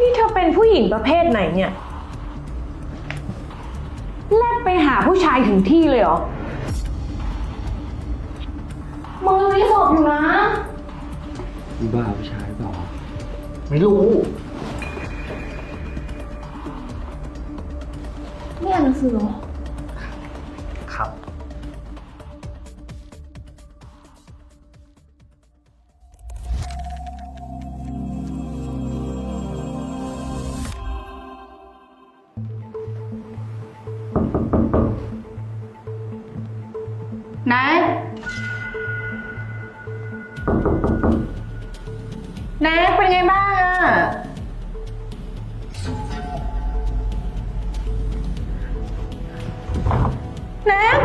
นี่เธอเป็นผู้หญิงประเภทไหนเนี่ยแลกไปหาผู้ชายถึงที่เลยเหรอมึงรีสอบอยู่นะมีบ้าผู้ชายเปล่าไม่รู้ไม่อ่านหนังสือเหรอ ไหน แน็กเป็นไงบ้างอะแน็ก